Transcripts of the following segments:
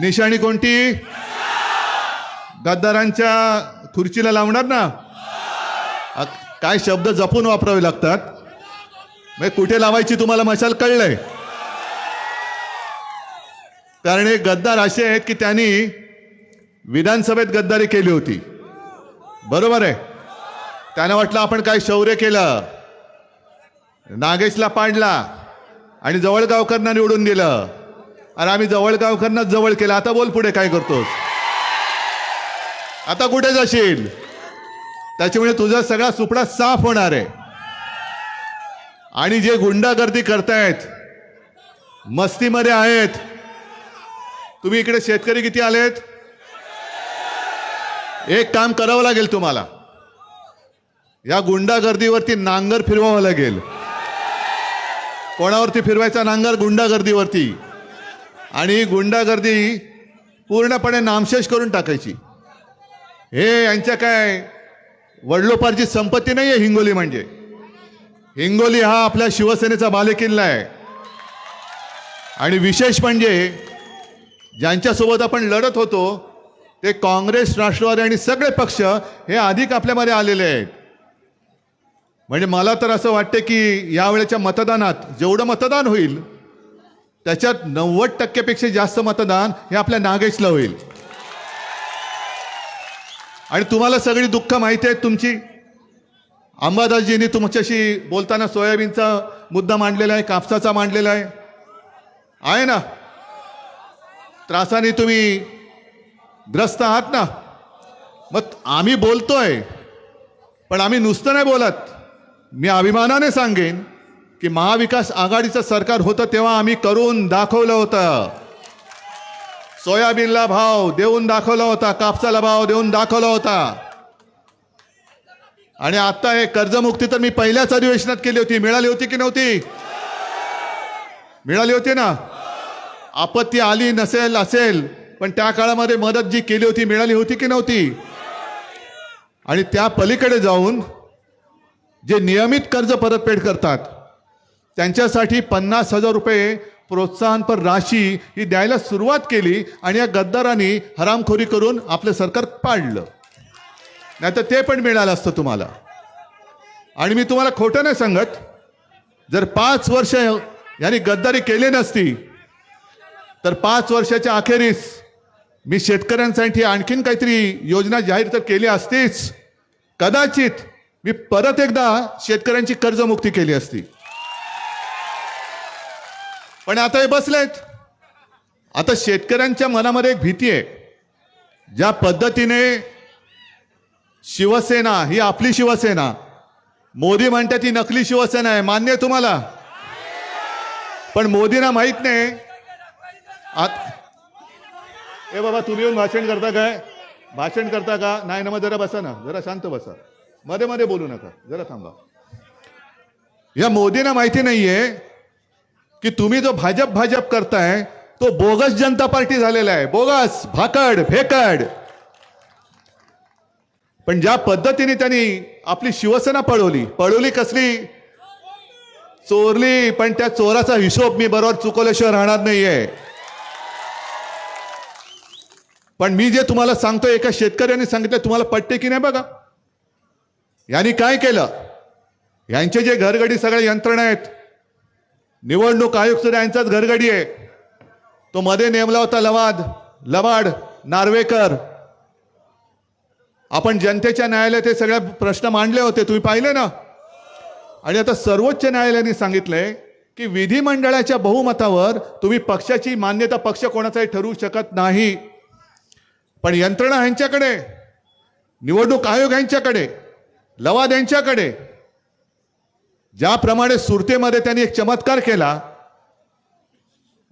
निशाणी कोणती? गद्दारांच्या खुर्चीला लावणार ना? काय शब्द जपून वापरावे लागतात? मग कुठे लावायची तुम्हाला मशाल कळलंय? कारण हे गद्दार असे आहेत की त्यांनी विधानसभेत गद्दारी केली होती. बरोबर आहे? त्यांना वाटलं आपण काय शौर्य केलं. नागेशला पाडला आणि जवळगावकरांना निवडून दिलं. आणि आम्ही जवळगावकरांना जवळ केलं. आता बोल पुढे काय करतोस? आता कुठे जाशील? त्याच्यामुळे तुझा सगळा सुपडा साफ होणार आहे. आणि जे गुंडागर्दी करतायत मस्तीमध्ये आहेत तुम्ही इकडे शेतकरी किती आलेत? एक काम करावं लागेल तुम्हाला. या गुंडागर्दीवरती नांगर फिरवावं लागेल. कोणावरती फिरवायचा नांगर? गुंडागर्दीवरती. आणि गुंडागर्दी पूर्णपणे नामशेष करून टाकायची. हे यांच्या काय वडलोपारची संपत्ती नाही आहे हिंगोली म्हणजे. हिंगोली हा आपल्या शिवसेनेचा बालेकिल्ला आहे. आणि विशेष म्हणजे ज्यांच्यासोबत आपण लढत होतो ते काँग्रेस राष्ट्रवादी आणि सगळे पक्ष हे अधिक आपल्यामध्ये आलेले आहेत. म्हणजे मला तर असं वाटतं की यावेळेच्या मतदानात जेवढं मतदान होईल त्याच्यात नव्वद टक्क्यापेक्षा जास्त मतदान हे आपल्या नागेशला होईल. आणि तुम्हाला सगळी दुःख माहिती आहेत तुमची अंबादासजींनी तुमच्याशी बोलताना सोयाबीनचा मुद्दा मांडलेला आहे कापसाचा मांडलेला आहे. आहे ना? त्रासाने तुम्ही ग्रस्त आहात ना? मग आम्ही बोलतोय पण आम्ही नुसतं नाही बोलत. मी अभिमानाने सांगेन की महाविकास आघाडीचं सरकार होतं तेव्हा आम्ही करून दाखवलं होतं. सोयाबीनला भाव देऊन दाखवला होता कापसाला भाव देऊन दाखवला होता. आणि आता हे कर्जमुक्ती तर मी पहिल्याच अधिवेशनात केली होती. मिळाली होती की नव्हती? मिळाली होती ना? आपत्ती आली नसेल असेल पण त्या काळामध्ये मदत जी केली होती मिळाली होती की नव्हती? आणि त्या पलीकडे जाऊन जे नियमित कर्ज परतफेड करतात त्यांच्यासाठी पन्नास हजार रुपये प्रोत्साहनपर राशी ही द्यायला सुरुवात केली आणि या गद्दारांनी हरामखोरी करून आपलं सरकार पाडलं. नाहीतर ते पण मिळालं असतं तुम्हाला. आणि मी तुम्हाला खोटं नाही सांगत. जर पाच वर्ष यांनी गद्दारी केली नसती तर पाच वर्षाच्या अखेरीस मी शेतकऱ्यांसाठी आणखीन काहीतरी योजना जाहीर तर केली असतीच. कदाचित मी परत एकदा शेतकऱ्यांची कर्जमुक्ती केली असती. पण आता हे बसलेत. आता शेतकऱ्यांच्या मनामध्ये एक भीती आहे. ज्या पद्धतीने शिवसेना ही आपली शिवसेना मोदी म्हणतात ही नकली शिवसेना आहे. मान्य आहे तुम्हाला? पण मोदींना माहीत नाही. आत ए बाबा तुम्ही येऊन भाषण करता काय? भाषण करता का? नाही ना मग जरा बसा ना. जरा शांत बसा. मध्ये मध्ये बोलू नका. जरा थांबा. या मोदींना माहिती नाहीये की तुम्ही जो भाजप भाजप करताय तो बोगस जनता पार्टी झालेला आहे. बोगस भाकड फेकड पण ज्या पद्धतीने त्यांनी आपली शिवसेना पळवली पळवली कसली? चोरली पण त्या चोराचा हिशोब मी बरोबर चुकवल्याशिवाय राहणार नाहीये. पण मी जे तुम्हाला सांगतोय एका शेतकऱ्याने सांगितलं तुम्हाला पटते की नाही बघा? यांनी काय केलं? यांचे जे घरगडी सगळ्या यंत्रणा आहेत निवडणूक आयोग सुद्धा यांचाच घरगडी आहे. तो मध्ये नेमला होता लवाद लवाड नार्वेकर. आपण जनतेच्या न्यायालयात हे सगळे प्रश्न मांडले होते तुम्ही पाहिले ना? आणि आता सर्वोच्च न्यायालयाने सांगितलंय की विधिमंडळाच्या बहुमतावर तुम्ही पक्षाची मान्यता पक्ष कोणाचाही ठरवू शकत नाही. पण यंत्रणा ह्यांच्याकडे निवडणूक आयोग यांच्याकडे लवाद यांच्याकडे ज्याप्रमाणे सुरतेमध्ये त्यांनी एक चमत्कार केला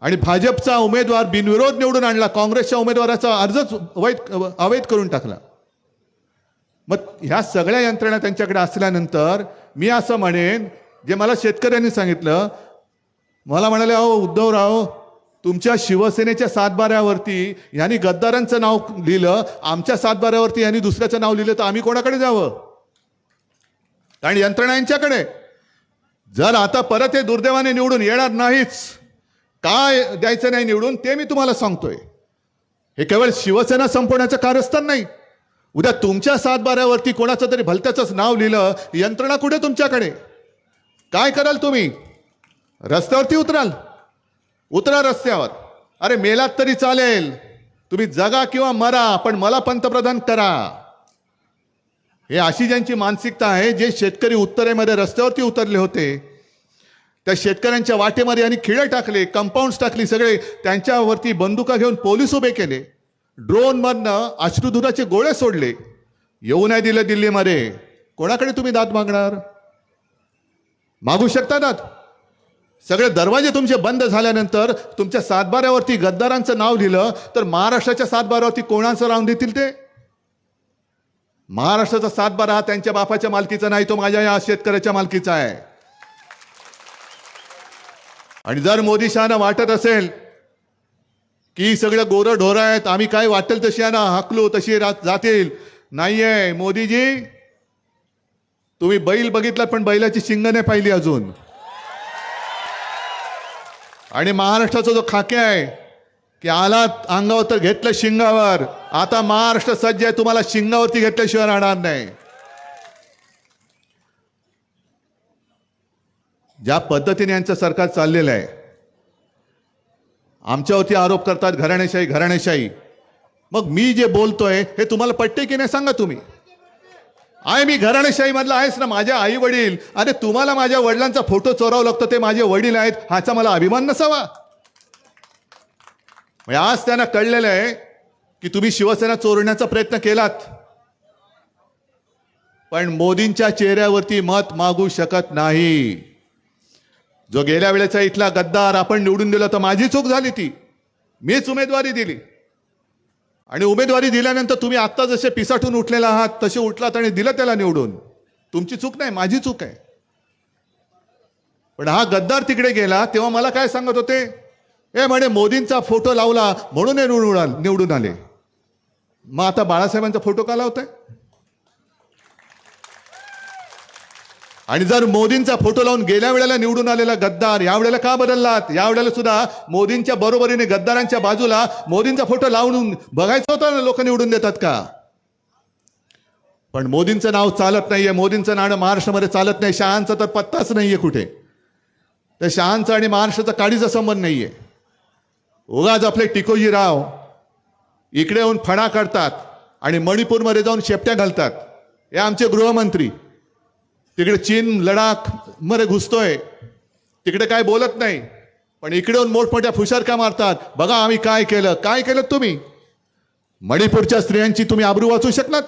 आणि भाजपचा उमेदवार बिनविरोध निवडून आणला काँग्रेसच्या उमेदवाराचा अर्जच अवैध अवैध करून टाकला. मग ह्या सगळ्या यंत्रणा त्यांच्याकडे असल्यानंतर मी असं म्हणेन जे मला शेतकऱ्यांनी सांगितलं मला म्हणाले अहो उद्धवराव तुमच्या शिवसेनेच्या सातबाऱ्यावरती यांनी गद्दारांचं नाव लिहिलं आमच्या सातबाऱ्यावरती यांनी दुसऱ्याचं नाव लिहिलं तर आम्ही कोणाकडे जावं? कारण यंत्रणा यांच्याकडे. जर आता परत हे दुर्दैवाने निवडून येणार नाहीच काय द्यायचं नाही निवडून ते मी तुम्हाला सांगतोय. हे केवळ शिवसेना संपवण्याचं कारस्थान नाही. उद्या तुमच्या सातबाऱ्यावरती कोणाचं तरी भलत्याचंच नाव लिहिलं यंत्रणा कुठे तुमच्याकडे? काय कराल तुम्ही? रस्त्यावरती उतराल. उतरा रस्त्यावर. अरे मेलात तरी चालेल. तुम्ही जगा किंवा मरा पण मला पंतप्रधान करा. हे अशी ज्यांची मानसिकता आहे जे शेतकरी उत्तरेमध्ये रस्त्यावरती उतरले होते त्या शेतकऱ्यांच्या वाटेमध्ये आणि खिळे टाकले कंपाऊंड्स टाकली सगळे त्यांच्यावरती बंदुका घेऊन पोलीस उभे केले. ड्रोनमधनं अश्रुधुराचे गोळे सोडले. येऊ नाही दिले दिल्लीमध्ये. कोणाकडे तुम्ही दाद मागणार? मागू शकता दात सगळे दरवाजे तुमचे बंद झाल्यानंतर तुमच्या सातबाऱ्यावरती गद्दारांचं नाव लिहिलं तर महाराष्ट्राच्या सातबाऱ्यावरती कोणाचं नाव देतील ते? महाराष्ट्राचा सातबारा हा त्यांच्या बापाच्या मालकीचा नाही तो माझ्या या शेतकऱ्याच्या मालकीचा आहे. आणि जर मोदी शहाना वाटत असेल की सगळं गोरं ढोरं आहेत आम्ही काय वाटेल तशी आहे ना हाकलो तशी जातील. नाहीये मोदीजी तुम्ही बैल बघितला पण बैलाची शिंग नाही पाहिली अजून. आणि महाराष्ट्राचा जो खाके आहे की आलात अंगावर तर घेतलं शिंगावर. आता महाराष्ट्र सज्ज आहे तुम्हाला शिंगावरती घेतल्याशिवाय राहणार नाही. ज्या पद्धतीने यांचं सरकार चाललेलं आहे आमच्यावरती आरोप करतात घराणेशाही घराणेशाही. मग मी जे बोलतोय हे तुम्हाला पटते की नाही सांगा तुम्ही? आहे मी घराणेशाही मधला आहेस ना माझ्या आई वडील अरे तुम्हाला माझ्या वडिलांचा फोटो चोरावं लागतो ते माझे वडील आहेत ह्याचा मला अभिमान नसावा. म्हणजे आज त्यांना कळलेलं आहे की तुम्ही शिवसेना चोरण्याचा प्रयत्न केलात. पण मोदींच्या चेहऱ्यावरती मत मागू शकत नाही. जो गेल्या वेळेचा इथला गद्दार आपण निवडून दिला तर माझी चूक झाली ती. मीच उमेदवारी दिली. आणि उमेदवारी दिल्यानंतर तुम्ही आत्ता जसे पिसाटून उठलेला आहात तसे उठलात आणि दिलं त्याला निवडून. तुमची चूक नाही माझी चूक आहे. पण हा गद्दार तिकडे गेला तेव्हा मला काय सांगत होते? ए म्हणे मोदींचा फोटो लावला म्हणून हे निवडून निवडून आले. मग आता बाळासाहेबांचा फोटो का लावताय? आणि जर मोदींचा फोटो लावून गेल्या वेळेला निवडून आलेला गद्दार या वेळेला का बदललात? या वेळेला सुद्धा मोदींच्या बरोबरीने गद्दारांच्या बाजूला मोदींचा फोटो लावून बघायचं होतं ना लोक निवडून देतात का? पण मोदींचं नाव चालत नाहीये मोदींचं नाणं महाराष्ट्रामध्ये चालत नाही शहांचा तर पत्ताच नाहीये कुठे. तर शहांचा आणि महाराष्ट्राचा काडीचा संबंध नाहीये. उगाच आपले टिकोजी राव इकडे येऊन फणा काढतात आणि मणिपूरमध्ये जाऊन शेपट्या घालतात. हे आमचे गृहमंत्री. तिकडे चीन लडाखमध्ये घुसतोय. तिकडे काय बोलत नाही. पण इकडे येऊन मोठमोठ्या फुशारक्या मारतात. बघा आम्ही काय केलं. काय केलं तुम्ही? मणिपूरच्या स्त्रियांची तुम्ही आबरू वाचू शकलात?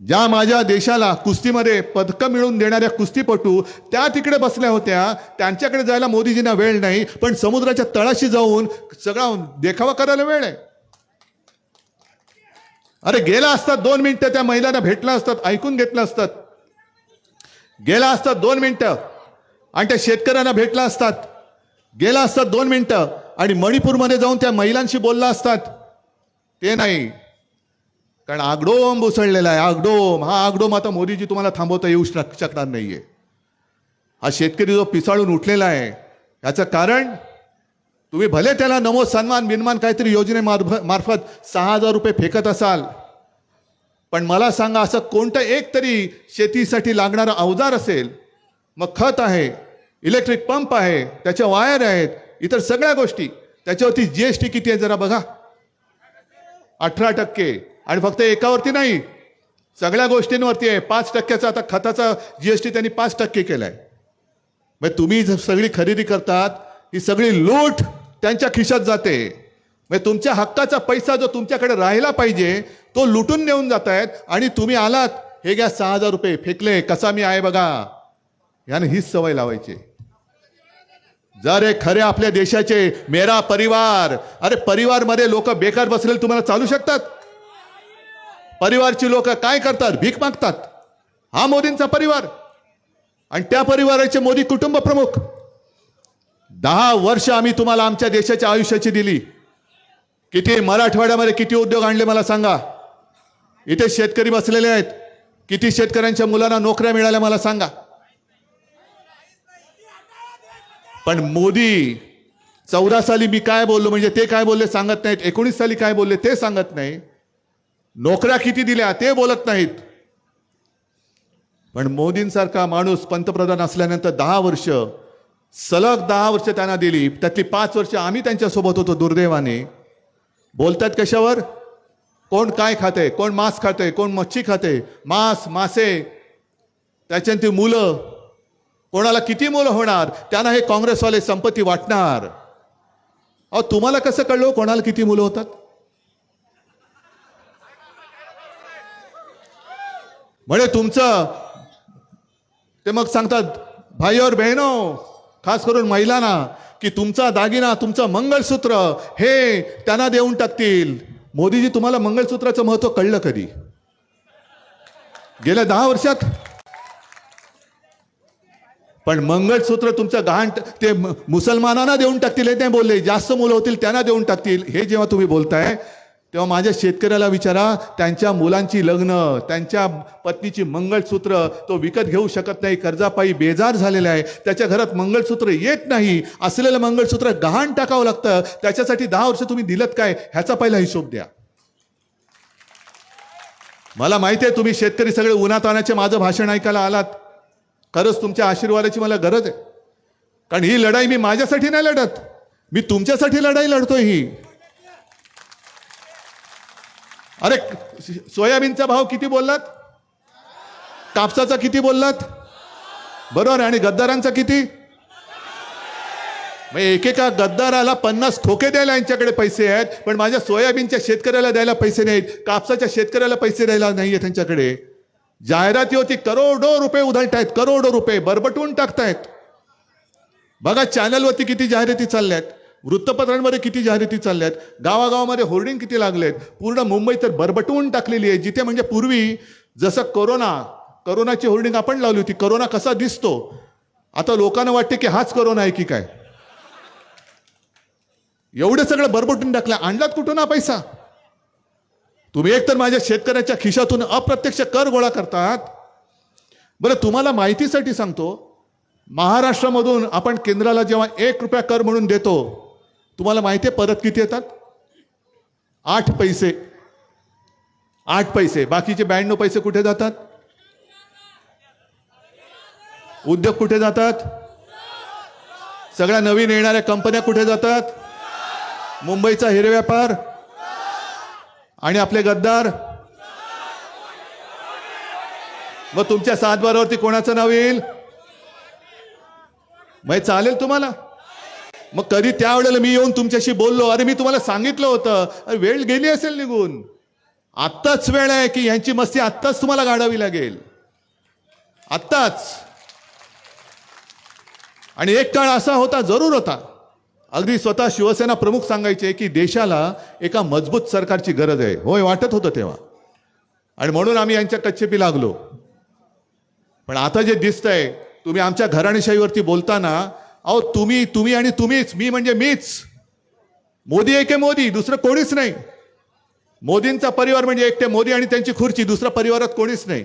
ज्या माझ्या देशाला कुस्तीमध्ये पदकं मिळवून देणाऱ्या कुस्तीपटू त्या तिकडे बसल्या होत्या. त्यांच्याकडे जायला मोदीजींना वेळ नाही पण समुद्राच्या तळाशी जाऊन सगळा देखावा करायला वेळ आहे. अरे गेला असतात दोन मिनिटं त्या महिलांना भेटला असतात ऐकून घेतलं असतात गेला असतात दोन मिनिटं आणि त्या शेतकऱ्यांना भेटला असतात गेला असतात दोन मिनिटं आणि मणिपूरमध्ये जाऊन त्या महिलांशी बोलला असतात ते नाही. कारण आगडोम उसळलेला आहे आगडोम. हा आगडोम आता मोदीजी तुम्हाला थांबवता येऊ शक- शकणार नाहीये. हा शेतकरी जो पिसाळून उठलेला आहे याचं कारण तुम्ही भले त्याला नमो सन्मान बिनमान काहीतरी योजनेमार्फत मार्फत सहा हजार रुपये फेकत असाल पण मला सांगा असं कोणतं एक तरी शेतीसाठी लागणारं अवजार असेल मग खत आहे इलेक्ट्रिक पंप आहे त्याच्या वायर आहेत इतर सगळ्या गोष्टी त्याच्यावरती जी एस टी किती आहे जरा बघा. अठरा टक्के. आणि फक्त एकावरती नाही सगळ्या गोष्टींवरती आहे. पाच टक्क्याचा आता खताचा जीएसटी त्यांनी पाच टक्के केलाय. मग तुम्ही जर सगळी खरेदी करतात ही सगळी लूट त्यांच्या खिशात जाते. मग तुमच्या हक्काचा पैसा जो तुमच्याकडे राहिला पाहिजे तो लुटून नेऊन जात आहेत आणि तुम्ही आलात हे घ्या सहा हजार रुपये फेकले कसा मी आहे बघा. यानं हीच सवय लावायची. जर हे खरे आपल्या देशाचे मेरा परिवार अरे परिवारमध्ये लोक बेकार बसलेले तुम्हाला चालू शकतात? परिवारची लोक काय करतात? भीक मागतात. हा मोदींचा परिवार. आणि त्या परिवाराचे मोदी कुटुंब प्रमुख. दहा वर्ष आम्ही तुम्हाला आमच्या देशाच्या आयुष्याची दिली. किती मराठवाड्यामध्ये किती उद्योग आणले मला सांगा. इथे शेतकरी बसलेले आहेत. किती शेतकऱ्यांच्या मुलांना नोकऱ्या मिळाल्या मला सांगा. पण मोदी चौदा साली मी काय बोललो म्हणजे ते काय बोलले सांगत नाहीत. एकोणीस साली काय बोलले ते सांगत नाही. नोकऱ्या किती दिल्या ते बोलत नाहीत. पण मोदींसारखा माणूस पंतप्रधान असल्यानंतर दहा वर्ष सलग दहा वर्ष त्यांना दिली. त्यातली पाच वर्ष आम्ही त्यांच्यासोबत होतो दुर्दैवाने. बोलतात कशावर? कोण काय खाते कोण मांस खाते कोण मच्छी खाते? मांस मासे. त्याच्यानंतर मुलं. कोणाला किती मुलं होणार? त्यांना हे काँग्रेसवाले संपत्ती वाटणार. अहो तुम्हाला कसं कळलं हो कोणाला किती मुलं होतात? म्हणे तुमचं ते मग सांगतात भाई और बहिनो खास करून महिलांना की तुमचा दागिना तुमचं मंगळसूत्र हे त्यांना देऊन टाकतील. मोदीजी तुम्हाला मंगळसूत्राचं महत्त्व कळलं कधी? गेल्या दहा वर्षात? पण मंगळसूत्र तुमचं गहाण ते मुसलमानांना देऊन टाकतील हे नाही बोलले. जास्त मुलं होतील त्यांना देऊन टाकतील. हे जेव्हा तुम्ही बोलताय तेव्हा माझ्या शेतकऱ्याला विचारा त्यांच्या मुलांची लग्न त्यांच्या पत्नीची मंगळसूत्र तो विकत घेऊ शकत नाही कर्जापायी बेजार झालेला आहे त्याच्या घरात मंगळसूत्र येत नाही असलेलं मंगळसूत्र गहाण टाकावं लागतं त्याच्यासाठी दहा वर्ष तुम्ही दिलत काय ह्याचा पहिला हिशोब द्या. मला माहिती आहे तुम्ही शेतकरी सगळे उन्हात आणायचे माझं भाषण ऐकायला आलात. खरंच तुमच्या आशीर्वादाची मला गरज आहे. कारण ही लढाई मी माझ्यासाठी नाही लढत मी तुमच्यासाठी लढाई लढतोय ही. अरे सोयाबीनचा भाव किती बोललात? कापसाचा किती बोललात? बरोबर आणि गद्दारांचा किती? मग एकेका गद्दाराला पन्नास ठोके द्यायला यांच्याकडे पैसे आहेत पण माझ्या सोयाबीनच्या शेतकऱ्याला द्यायला पैसे नाहीत कापसाच्या शेतकऱ्याला पैसे द्यायला नाहीये त्यांच्याकडे. जाहिराती होती करोडो रुपये उधळतायत करोडो रुपये बरबटवून टाकतायत. बघा चॅनलवरती किती जाहिराती चालल्यात. वृत्तपत्रांमध्ये किती जाहिराती चालल्या आहेत गावागावामध्ये होर्डिंग किती लागले आहेत पूर्ण मुंबई तर बरबटवून टाकलेली आहे जिथे म्हणजे पूर्वी जसं कोरोना करोनाची होर्डिंग आपण लावली होती करोना कसा दिसतो? आता लोकांना वाटते की हाच करोना आहे की काय? एवढं सगळं बरबटून टाकलं आणलात कुठून हा पैसा? तुम्ही एकतर माझ्या शेतकऱ्याच्या खिशातून अप्रत्यक्ष कर गोळा करतात. बरं तुम्हाला माहितीसाठी सांगतो महाराष्ट्रामधून आपण केंद्राला जेव्हा एक रुपया कर म्हणून देतो तुम्हाला माहिती आहे परत किती येतात? आठ पैसे. आठ पैसे. बाकीचे ब्याण्णव पैसे कुठे जातात? उद्योग कुठे जातात? सगळ्या नवीन येणाऱ्या कंपन्या कुठे जातात? मुंबईचा हिरे व्यापार आणि आपले गद्दार. मग तुमच्या सातबारावरती कोणाचं नाव येईल? मग चालेल तुम्हाला? मग कधी त्यावेळेला मी येऊन तुमच्याशी बोललो अरे मी तुम्हाला सांगितलं होतं वेळ गेली असेल निघून. आत्ताच वेळ आहे की यांची मस्ती आत्ताच तुम्हाला गाडावी लागेल. आत्ताच. आणि एक काळ असा होता जरूर होता. अगदी स्वतः शिवसेना प्रमुख सांगायचे की देशाला एका मजबूत सरकारची गरज आहे. होय वाटत होतं तेव्हा. आणि म्हणून आम्ही यांच्या कच्छेपी लागलो. पण आता जे दिसतंय तुम्ही आमच्या घराणेशाहीवरती बोलताना अहो तुम्ही तुम्ही आणि तुम्हीच. मी म्हणजे मीच. मोदी आहे मोदी? दुसरं कोणीच नाही. मोदींचा परिवार म्हणजे एकटे मोदी आणि त्यांची खुर्ची. दुसऱ्या परिवारात कोणीच नाही.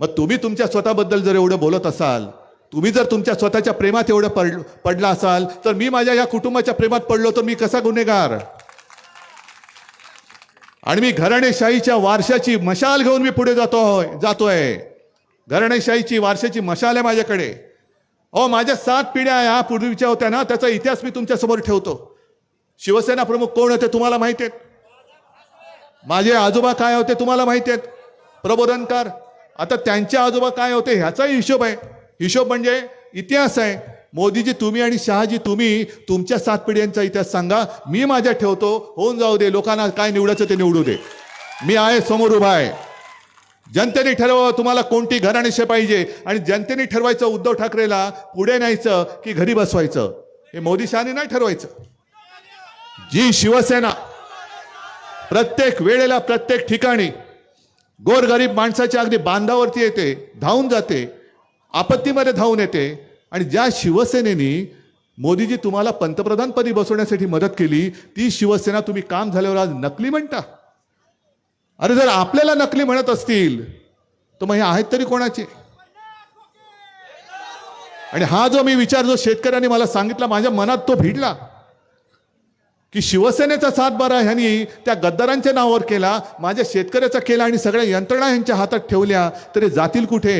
मग तुम्ही तुमच्या स्वतःबद्दल जर एवढं बोलत असाल तुम्ही जर तुमच्या स्वतःच्या प्रेमात एवढं पड पडला असाल तर मी माझ्या या कुटुंबाच्या प्रेमात पडलो तर मी कसा गुन्हेगार? आणि मी घराणेशाहीच्या वारशाची मशाल घेऊन मी पुढे जातो जातोय. घराणेशाहीची वारशाची मशाल आहे माझ्याकडे. अहो माझ्या सात पिढ्या या पूर्वीच्या होत्या ना त्याचा इतिहास मी तुमच्यासमोर ठेवतो. शिवसेना प्रमुख कोण होते तुम्हाला माहिती आहेत? माझे आजोबा काय होते तुम्हाला माहिती आहेत? प्रबोधनकार. आता त्यांचे आजोबा काय होते ह्याचाही हिशोब आहे. हिशोब म्हणजे इतिहास आहे. मोदीजी तुम्ही आणि शहाजी तुम्ही तुमच्या सात पिढ्यांचा इतिहास सांगा. मी माझ्या ठेवतो. होऊन जाऊ दे. लोकांना काय निवडायचं ते निवडू दे. मी आहे समोर उभा आहे. जनतेने ठरवावं तुम्हाला कोणती घराणेशे पाहिजे. आणि जनतेने ठरवायचं उद्धव ठाकरेला पुढे न्यायचं की घरी बसवायचं. हे मोदी शहाने नाही ठरवायचं. जी शिवसेना प्रत्येक वेळेला प्रत्येक ठिकाणी गोरगरीब माणसाच्या अगदी बांधावरती येते धावून जाते आपत्तीमध्ये धावून येते. आणि ज्या शिवसेनेनी मोदीजी तुम्हाला पंतप्रधानपदी बसवण्यासाठी मदत केली ती शिवसेना तुम्ही काम झाल्यावर आज नकली म्हणता. अरे जर आपल्याला नकली म्हणत असतील तर मग हे आहेत तरी कोणाचे? आणि हा जो मी विचार जो शेतकऱ्यांनी मला सांगितला माझ्या मनात तो भिडला. की शिवसेनेचा सातबारा ह्यांनी त्या गद्दारांच्या नावावर केला माझ्या शेतकऱ्याचा केला आणि सगळ्या यंत्रणा ह्यांच्या हातात ठेवल्या तरी जातील कुठे?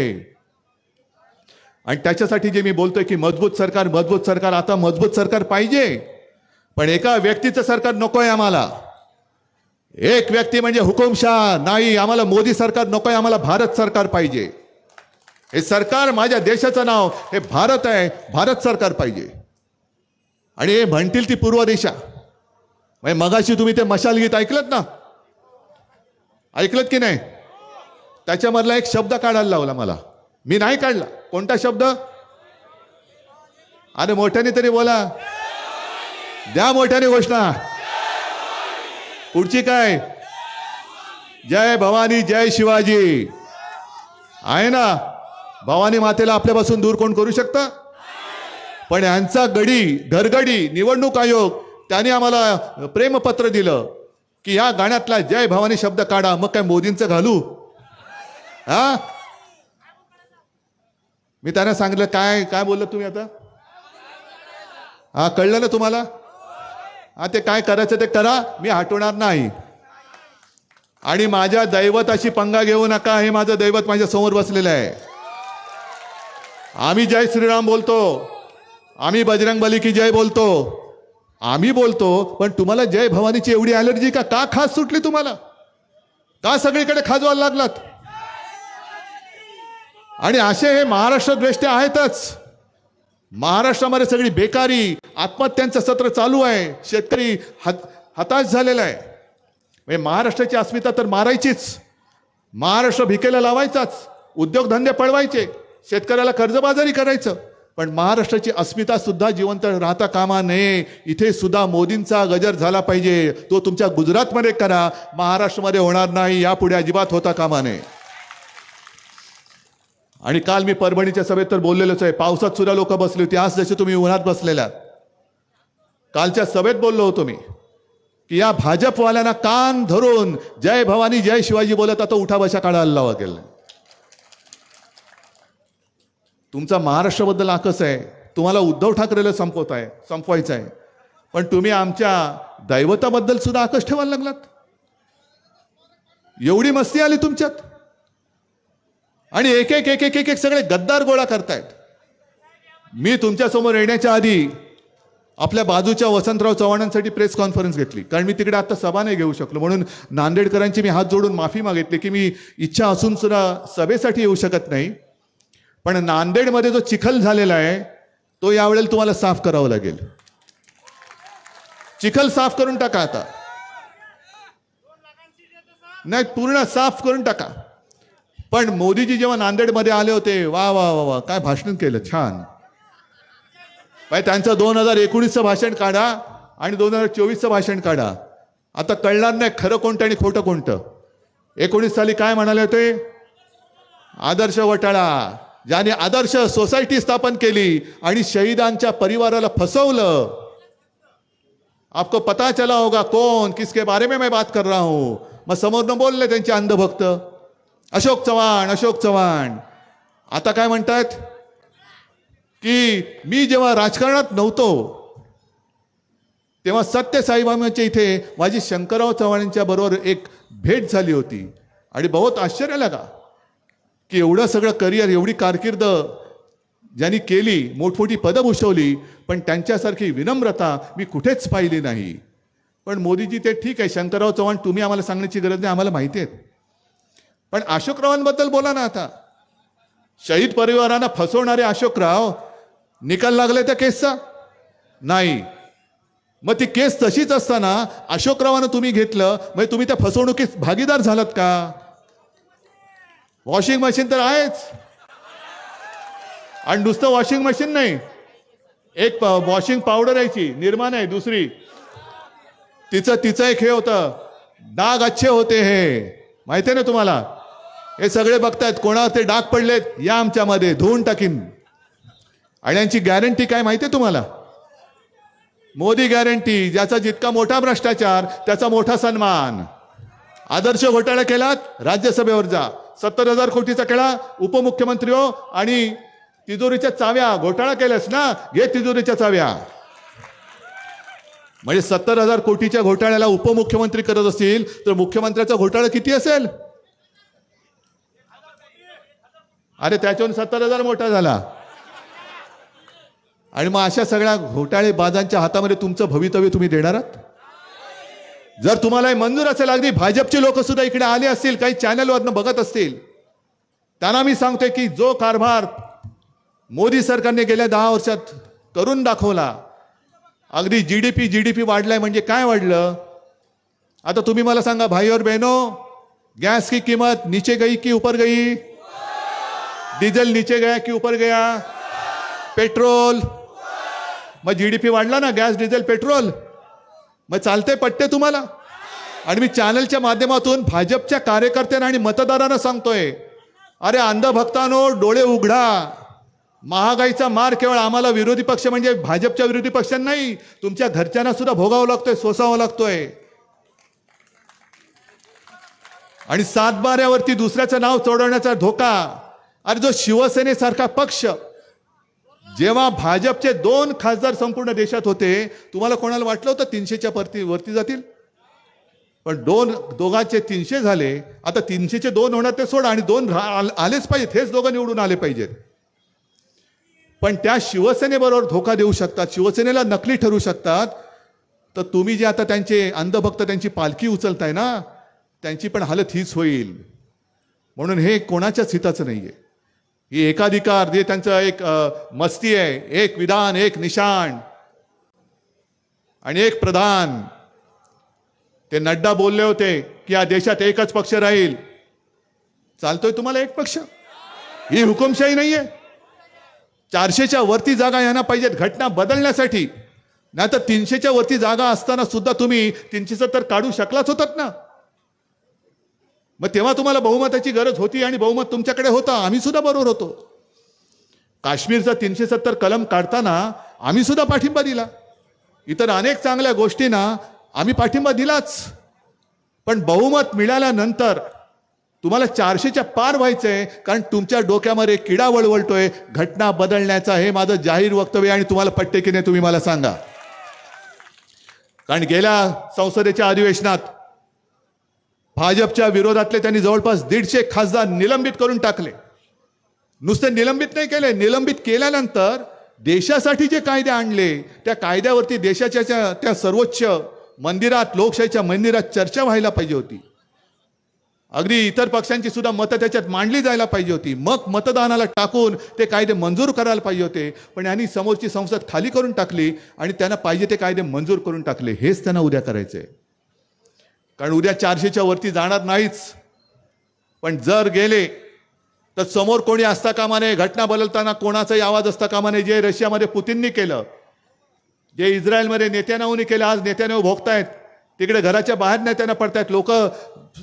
आणि त्याच्यासाठी जे मी बोलतोय की मजबूत सरकार मजबूत सरकार आता मजबूत सरकार पाहिजे पण एका व्यक्तीचं सरकार नकोय आम्हाला. एक व्यक्ती म्हणजे हुकुमशाह नाही आम्हाला मोदी सरकार नको आहे आम्हाला भारत सरकार पाहिजे. हे सरकार माझ्या देशाचं नाव हे भारत आहे भारत सरकार पाहिजे. आणि हे म्हणतील ती पूर्व दिशा. म्हणजे मगाशी तुम्ही ते मशाल गीत ऐकलत ना? ऐकलत की नाही? त्याच्यामधला एक शब्द काढायला लावला मला. मी नाही काढला. कोणता शब्द? अरे मोठ्याने तरी बोला. द्या मोठ्याने घोषणा. पुढची काय? जय भवानी जय शिवाजी. आहे ना? भवानी मातेला आपल्यापासून दूर कोण करू शकतं? पण यांचा गडी घरगडी निवडणूक आयोग त्याने आम्हाला प्रेमपत्र दिलं की या गाण्यातला जय भवानी शब्द काढा मग काय मोदींचं घालू? हा? मी त्यांना सांगितलं काय काय बोललं तुम्ही आता? हा कळलं ना तुम्हाला? हा ते काय करायचं ते करा मी हटवणार नाही. आणि माझ्या दैवताशी पंगा घेऊ नका हे माझं दैवत माझ्यासमोर बसलेलं आहे. आम्ही जय श्रीराम बोलतो. आम्ही बजरंग बली की जय बोलतो. आम्ही बोलतो पण तुम्हाला जय भवानीची एवढी अलर्जी का? का खास सुटली तुम्हाला? का सगळीकडे खाजवायला लागलात? आणि असे हे महाराष्ट्र द्वेष्टे आहेतच. महाराष्ट्रामध्ये सगळी बेकारी आत्महत्यांचं सत्र चालू आहे. शेतकरी हत हताश झालेला आहे. म्हणजे महाराष्ट्राची अस्मिता तर मारायचीच. महाराष्ट्र भिकेला लावायचाच. उद्योगधंदे पळवायचे. शेतकऱ्याला कर्जबाजारी करायचं. पण महाराष्ट्राची अस्मिता सुद्धा जिवंत राहता कामा नये. इथे सुद्धा मोदींचा गजर झाला पाहिजे. तो तुमच्या गुजरातमध्ये करा. महाराष्ट्रामध्ये होणार नाही. यापुढे अजिबात होता कामा नये. आणि काल मी परभणीच्या सभेत तर बोललेलोच आहे. पावसात सुद्धा लोक बसली होती. आज जसे तुम्ही उन्हात बसलेल्या. कालच्या सभेत बोललो होतो मी की या भाजपवाल्यांना कान धरून जय भवानी जय शिवाजी बोलत आता उठा बशा काढायला लावा गेला तुमचा महाराष्ट्राबद्दल आकस आहे. तुम्हाला उद्धव ठाकरेला संपवत आहे संपवायचं आहे. पण तुम्ही आमच्या दैवताबद्दल सुद्धा आकस ठेवायला लागलात. एवढी मस्ती आली तुमच्यात? आणि एक एक एक एक एक एक सगळे गद्दार गोळा करतायत. मी तुमच्यासमोर येण्याच्या आधी आपल्या बाजूच्या वसंतराव चव्हाणांसाठी प्रेस कॉन्फरन्स घेतली. कारण मी तिकडे आता सभा नाही घेऊ शकलो. म्हणून नांदेडकरांची मी हात जोडून माफी मागितली की मी इच्छा असून सुद्धा सभेसाठी येऊ शकत नाही. पण नांदेडमध्ये जो चिखल झालेला आहे तो यावेळेला तुम्हाला साफ करावा लागेल. चिखल साफ करून टाका आता. नाही पूर्ण साफ करून टाका. पण मोदीजी जेव्हा नांदेडमध्ये आले होते वा वा वा वा काय भाषण केलं छान. बाय त्यांचं दोन हजार एकोणीसचं भाषण काढा आणि दोन हजार चोवीसचं भाषण काढा. आता कळणार नाही खरं कोणतं आणि खोटं कोणतं. एकोणीस साली काय म्हणाले होते? आदर्श वटाळा. ज्याने आदर्श सोसायटी स्थापन केली आणि शहीदांच्या परिवाराला फसवलं. आपको पता चला होगा कौन किसके बारे में मैं बात कर रहा हूं. मग समोरनं बोलले त्यांचे अंधभक्त. अशोक चव्हाण अशोक चव्हाण. आता काय म्हणतात? की मी जेव्हा राजकारणात नव्हतो तेव्हा सत्य साईबाबांच्या इथे माझी शंकरराव चव्हाणांच्या बरोबर एक भेट झाली होती. आणि बहुत आश्चर्य लागा की एवढं सगळं करिअर एवढी कारकीर्द ज्यांनी केली मोठमोठी पदं भूषवली पण त्यांच्यासारखी विनम्रता मी कुठेच पाहिली नाही. पण मोदीजी ते ठीक आहे शंकरराव चव्हाण तुम्ही आम्हाला सांगण्याची गरज नाही आम्हाला माहिती आहे. पण अशोकरावांबद्दल बोला ना आता. शहीद परिवारांना फसवणारे अशोकराव निकाल लागले त्या केसचा? नाही. मग ती केस तशीच असताना अशोकरावानं तुम्ही घेतलं म्हणजे तुम्ही त्या फसवणुकीत भागीदार झालात का? वॉशिंग मशीन तर आहेच. आणि नुसतं वॉशिंग मशीन नाही. एक वॉशिंग पावडर यायची निर्माण आहे दुसरी. तिचं तिचं एक हे होतं डाग अच्छे होते हे. माहिती आहे ना तुम्हाला? हे सगळे बघतायत कोणावर ते डाग पडलेत या आमच्यामध्ये धुवून टाकीन. आणि यांची गॅरंटी काय माहिती आहे तुम्हाला? मोदी गॅरंटी ज्याचा जितका मोठा भ्रष्टाचार त्याचा मोठा सन्मान. आदर्श घोटाळा केलात राज्यसभेवर जा. सत्तर हजार कोटीचा केला उपमुख्यमंत्री हो आणि तिजोरीच्या चाव्या घोटाळा केल्यास ना घे तिजोरीच्या चाव्या. म्हणजे सत्तर हजार कोटीच्या घोटाळ्याला उपमुख्यमंत्री करत असतील तर मुख्यमंत्र्याचा घोटाळा किती असेल? अरे त्याच्याहून सत्तर हजार मोठा झाला. आणि मग अशा सगळ्या घोटाळे बाजांच्या हातामध्ये तुमचं भवितव्य तुम्ही देणार आहात? जर तुम्हाला मंजूर असेल अगदी भाजपचे लोक सुद्धा इकडे आले असतील काही चॅनलवरनं बघत असतील त्यांना मी सांगतोय की जो कारभार मोदी सरकारने गेल्या दहा वर्षात करून दाखवला अगदी G D P G D P वाढलाय म्हणजे काय वाढलं? आता तुम्ही मला सांगा भाई और बहनो की किंमत नीचे गई की ऊपर गई? डीजल नीचे गया की ऊपर गया? पेट्रोल. मग जी डी पी वाढला ना गॅस डिझेल पेट्रोल? मग चालते पट्टे तुम्हाला? आणि मी चॅनलच्या माध्यमातून भाजपच्या कार्यकर्त्यांना आणि मतदारांना सांगतोय अरे अंधभक्तानो डोळे उघडा. महागाईचा मार केवळ आम्हाला विरोधी पक्ष म्हणजे भाजपच्या विरोधी पक्षांना नाही तुमच्या घरच्यांना सुद्धा भोगावं लागतोय सोसावं लागतोय. आणि सातबाऱ्यावरती दुसऱ्याचं नाव चढवण्याचा धोका. अरे जो शिवसेनेसारखा पक्ष जेव्हा भाजपचे दोन खासदार संपूर्ण देशात होते तुम्हाला कोणाला वाटलं होतं तीनशेच्या परती वरती जातील? पण दोन दोघांचे तीनशे झाले आता तीनशेचे दोन होणार ते सोडा आणि दोन रा- आलेच पाहिजेत हेच दोघं निवडून आले पाहिजेत. पण त्या शिवसेनेबरोबर धोका देऊ शकतात शिवसेनेला नकली ठरू शकतात. तर तुम्ही जे आता त्यांचे अंधभक्त त्यांची पालखी उचलताय ना त्यांची पण हालत हीच होईल. म्हणून हे कोणाच्याच हिताचं नाहीये. ही एकाधिकार जे त्यांचं एक मस्ती आहे एक विधान एक निशाण आणि एक प्रधान. ते नड्डा बोलले होते की या देशात एकच पक्ष राहील. चालतोय तुम्हाला एक पक्ष? ही हुकुमशाही नाहीये. चारशेच्या वरती जागा यांना पाहिजेत घटना बदलण्यासाठी. नाही तर तीनशेच्या वरती जागा असताना सुद्धा तुम्ही तीनशेचं तर काढू शकलाच होतात ना. मग तेव्हा तुम्हाला बहुमताची गरज होती आणि बहुमत तुमच्याकडे होतं. आम्ही सुद्धा बरोबर होतो. काश्मीरचा तीनशे सत्तर कलम काढताना आम्ही सुद्धा पाठिंबा दिला. इतर अनेक चांगल्या गोष्टींना आम्ही पाठिंबा दिलाच. पण बहुमत मिळाल्यानंतर तुम्हाला चारशेच्या पार व्हायचंय कारण तुमच्या डोक्यामध्ये किडा वळवळतोय. घटना बदलण्याचा हे माझं जाहीर वक्तव्य आणि तुम्हाला पट्टे की नाही तुम्ही मला सांगा. कारण गेल्या संसदेच्या अधिवेशनात भाजपच्या विरोधातले त्यांनी जवळपास दीडशे खासदार निलंबित करून टाकले. नुसते निलंबित नाही केले निलंबित केल्यानंतर देशासाठी जे कायदे आणले त्या कायद्यावरती देशाच्या त्या- सर्वोच्च मंदिरात लोकशाहीच्या मंदिरात चर्चा व्हायला पाहिजे होती. अगदी इतर पक्षांची सुद्धा मतं त्याच्यात मांडली जायला पाहिजे होती. मग मतदानाला टाकून ते कायदे मंजूर करायला पाहिजे होते. पण यांनी समोरची संसद खाली करून टाकली आणि त्यांना पाहिजे ते कायदे मंजूर करून टाकले. हेच त्यांना उद्या करायचंय. कारण उद्या चारशेच्या वरती जाणार नाहीच. पण जर गेले तर समोर कोणी असता कामा नये. घटना बदलताना कोणाचाही आवाज असता कामा नये. जे रशियामध्ये पुतीननी केलं जे इस्रायलमध्ये नेत्यानाहूनी केलं आज नेत्यानाहू भोगतायत तिकडे घराच्या बाहेर नेत्यांना पडतायत. लोक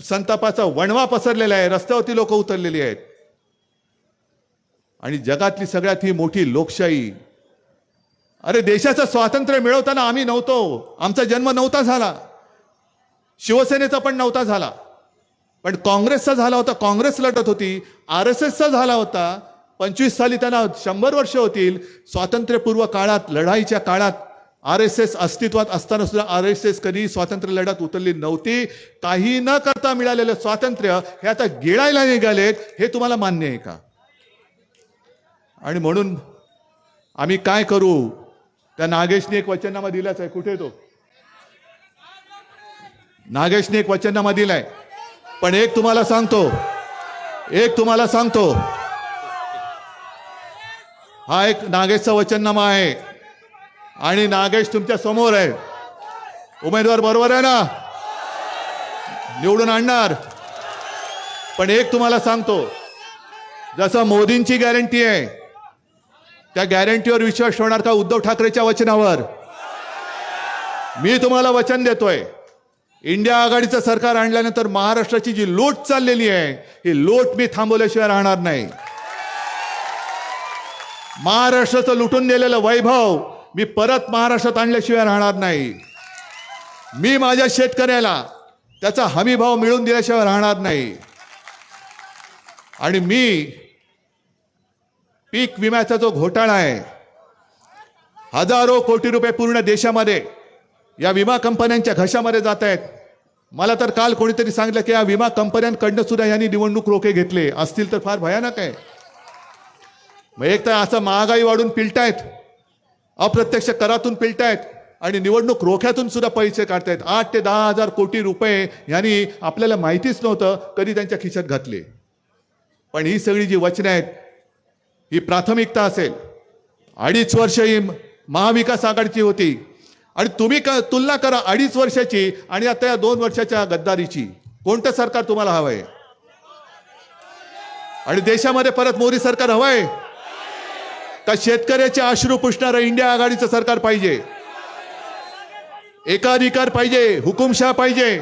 संतापाचा वणवा पसरलेला आहे. रस्त्यावरती लोक उतरलेली आहेत. आणि जगातली सगळ्यात ही मोठी लोकशाही. अरे देशाचं स्वातंत्र्य मिळवताना आम्ही नव्हतो. आमचा जन्म नव्हता झाला. शिवसेनेचा पण नव्हता झाला. पण काँग्रेसचा झाला होता काँग्रेस लढत होती आर एस एसचा झाला होता. पंचवीस साली त्यांना शंभर वर्ष होतील. स्वातंत्र्यपूर्व काळात लढाईच्या काळात आर एस एस अस्तित्वात असताना सुद्धा आर एस एस कधी स्वातंत्र्य लढत उतरली नव्हती. काही न करता मिळालेलं स्वातंत्र्य हे आता गिळायला निघालेत हे तुम्हाला मान्य आहे का? आणि म्हणून आम्ही काय करू? त्या नागेशने एक वचननामा दिलाच आहे. कुठे तो? नागेशने एक वचननामा दिलाय. पण एक तुम्हाला सांगतो. एक तुम्हाला सांगतो. हा एक नागेशचा वचननामा आहे. आणि नागेश तुमच्यासमोर आहे. उमेदवार बरोबर आहे ना? निवडून आणणार. पण एक तुम्हाला सांगतो. जसं मोदींची गॅरंटी आहे त्या गॅरंटीवर विश्वास ठेवणार का उद्धव ठाकरेच्या वचनावर? मी तुम्हाला वचन देतोय. इंडिया आघाडीचं सरकार आणल्यानंतर महाराष्ट्राची जी लोट चाललेली आहे ही लोट मी थांबवल्याशिवाय राहणार नाही. महाराष्ट्राचं लुटून दिलेलं वैभव मी परत महाराष्ट्रात आणल्याशिवाय राहणार नाही. मी माझ्या शेतकऱ्याला त्याचा हमीभाव मिळून मिळवून दिल्याशिवाय राहणार नाही. आणि मी पीक विम्याचा जो घोटाळा आहे हजारो कोटी रुपये पूर्ण देशामध्ये या विमा कंपन्यांच्या घशामध्ये जात आहेत. मला तर काल कोणीतरी सांगितलं की या विमा कंपन्यांकडनं सुद्धा यांनी निवडणूक रोखे घेतले. असतील तर फार भयानक आहे. मग एक तर असं महागाई वाढून पिलटायत. अप्रत्यक्ष करातून पिलटायत. आणि निवडणूक रोख्यातून सुद्धा पैसे काढतायत. आठ ते दहा हजार कोटी रुपये यांनी आपल्याला माहितीच नव्हतं कधी त्यांच्या खिशात घातले. पण ही सगळी जी वचनं आहेत ही प्राथमिकता असेल. अडीच वर्ष ही महाविकास आघाडीची होती. आणि तुम्ही क तुलना करा अडीच वर्षाची आणि आता या दोन वर्षाच्या गद्दारीची. कोणतं सरकार तुम्हाला हवंय? आणि देशामध्ये परत मोदी सरकार हवंय? का शेतकऱ्याचे अश्रू पुसणारं इंडिया आघाडीचं सरकार पाहिजे? एकाधिकार पाहिजे हुकुमशाह पाहिजे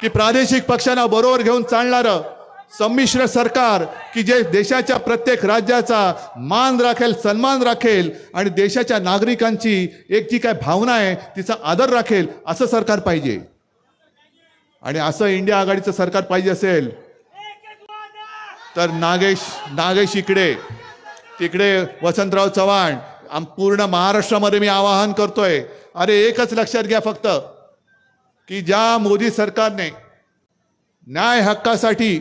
की प्रादेशिक पक्षांना बरोबर घेऊन चालणारं संमिश्र सरकार की जे देशाच्या प्रत्येक राज्याचा मान राखेल सन्मान राखेल आणि देशाच्या नागरिकांची एक जी काय भावना आहे तिचा आदर राखेल असं सरकार पाहिजे. आणि असं इंडिया आघाडीचं सरकार पाहिजे असेल तर नागेश नागेश इकडे. तिकडे वसंतराव चव्हाण आम पूर्ण महाराष्ट्रामध्ये मी आवाहन करतोय. अरे एकच लक्षात घ्या फक्त की ज्या मोदी सरकारने न्याय हक्कासाठी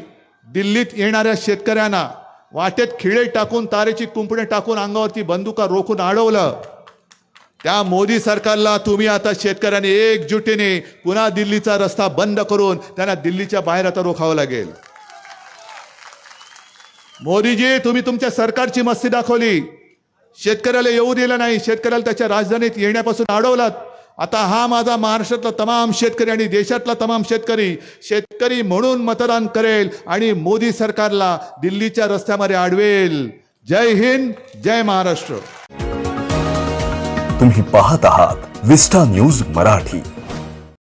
दिल्लीत येणाऱ्या शेतकऱ्यांना वाटेत खिळे टाकून तारेची कुंपणे टाकून अंगावरती बंदुका रोखून अडवलं त्या मोदी सरकारला तुम्ही आता शेतकऱ्यांनी एकजुटीने पुन्हा दिल्लीचा रस्ता बंद करून त्यांना दिल्लीच्या बाहेर आता रोखावं लागेल. मोदीजी तुम्ही तुमच्या सरकारची मस्ती दाखवली. शेतकऱ्याला येऊ दिलं नाही. शेतकऱ्याला त्याच्या राजधानीत येण्यापासून अडवलात आता हा माझा महाराष्ट्रातला तमाम शेतकरी आणि देशातला तमाम शेतकरी शेतकरी म्हणून मतदान करेल आणि मोदी सरकारला दिल्लीच्या रस्त्यामध्ये आडवेल. जय हिंद जय महाराष्ट्र. तुम्ही पाहत आहात विस्टा न्यूज मराठी.